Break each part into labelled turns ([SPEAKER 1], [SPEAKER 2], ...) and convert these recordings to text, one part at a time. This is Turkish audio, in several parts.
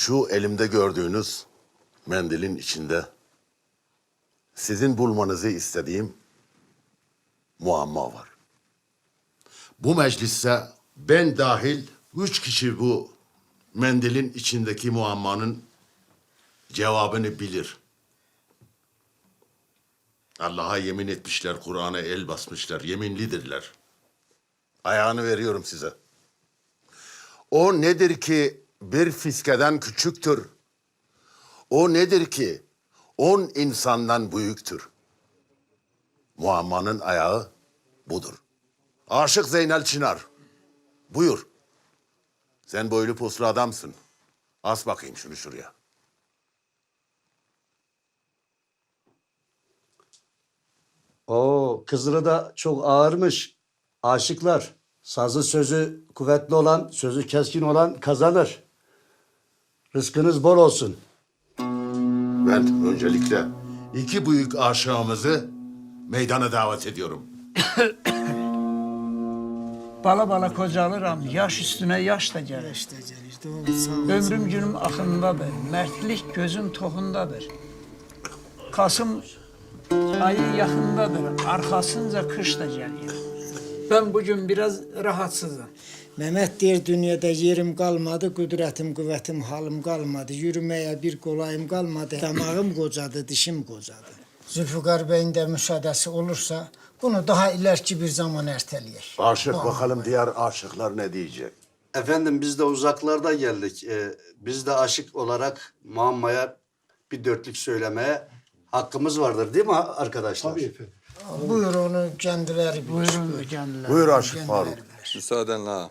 [SPEAKER 1] Şu elimde gördüğünüz mendilin içinde sizin bulmanızı istediğim muamma var. Bu mecliste ben dahil üç kişi bu mendilin içindeki muammanın cevabını bilir. Allah'a yemin etmişler, Kur'an'a el basmışlar, yeminlidirler. Ayağını veriyorum size. O nedir ki bir fiskeden küçüktür? O nedir ki on insandan büyüktür? Muammanın ayağı budur. Aşık Zeynel Çınar. Buyur. Sen boylu poslu adamsın. As bakayım şunu şuraya.
[SPEAKER 2] Oo, Kızılı da çok ağırmış. Aşıklar. Sazı sözü kuvvetli olan, sözü keskin olan kazanır. Rızkınız bol olsun.
[SPEAKER 1] Ben öncelikle iki büyük aşığımızı meydana davet ediyorum.
[SPEAKER 3] Bala bala kocalıram, yaş üstüne yaş da gelir.
[SPEAKER 4] İşte işte o sağ ol.
[SPEAKER 3] Ömrüm günüm axındadır, mertlik gözüm toxundadır. Kasım ayı yaxındadır, arxasınca kış da gəlir. Ben bugün biraz rahatsızım.
[SPEAKER 4] Mehmet der dünyada yerim kalmadı, kudretim, kuvvetim, halim kalmadı. Yürümeye bir kolayım kalmadı. Damağım kocadı, dişim kocadı. Zülfikar Bey'in de müsaadesi olursa bunu daha ileriki bir zaman erteleyek.
[SPEAKER 1] Aşık bakalım diğer aşıklar ne diyecek?
[SPEAKER 2] Efendim biz de uzaklardan geldik. Ee, biz de aşık olarak muammaya bir dörtlük söylemeye hakkımız vardır değil mi arkadaşlar? Tabii efendim.
[SPEAKER 4] Buyur onu kendileri bilir.
[SPEAKER 3] Buyurun kendileri.
[SPEAKER 1] Buyur Aşık Faruk.
[SPEAKER 5] Müsaadenle ha.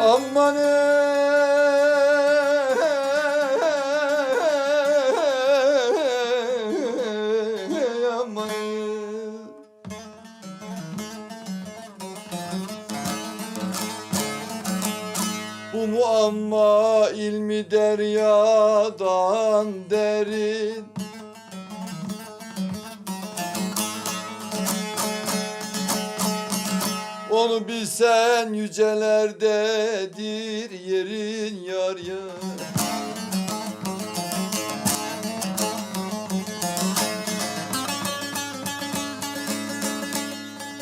[SPEAKER 6] Aman muamma ilmi deryadan derin. Onu bilsen yücelerdedir yerin yar yar.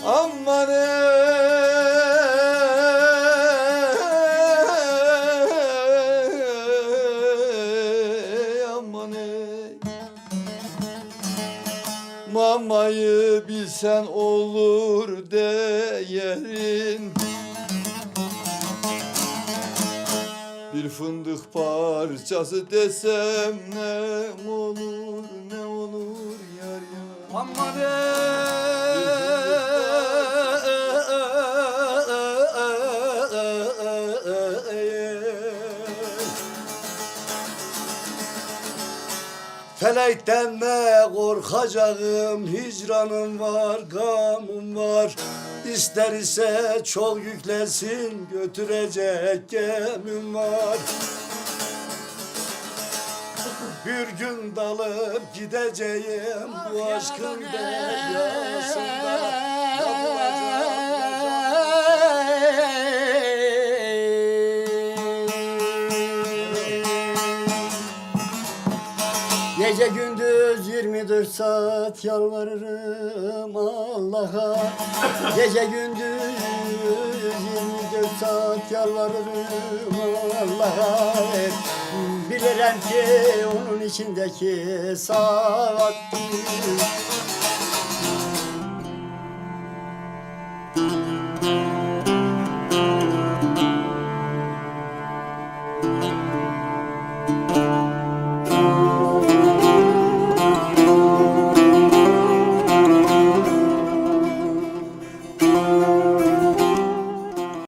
[SPEAKER 6] Aman ey, Mamayı bilsen olur değerin Bir fındık parçası desem ne olur ne olur yar yar.
[SPEAKER 2] Aman Felekten ne korkacağım? Hicranım var gamım var. İster ise çok yüklesin götürecek gemim var. Bir gün dalıp gideceğim bu aşkın deryasında Gece gündüz 24 saat yalvarırım Allah'a. Gece gündüz 24 saat yalvarırım Allah'a. Bilirim ki onun içindeki saat